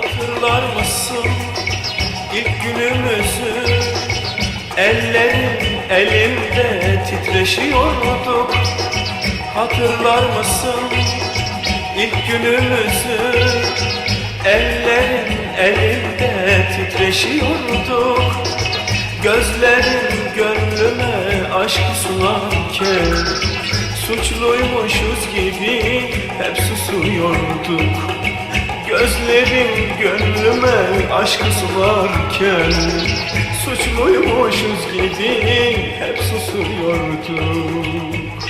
Hatırlar mısın? İlk günümüzü Ellerim elimde titreşiyorduk Hatırlar mısın? İlk günümüzü Ellerim elimde titreşiyorduk Gözlerim gönlüme aşk sularken Suçluymuşuz gibi hep susuyorduk Gözlerim gönlüme aşk sularken. Suçluymuşuz gibi hep susuyorduk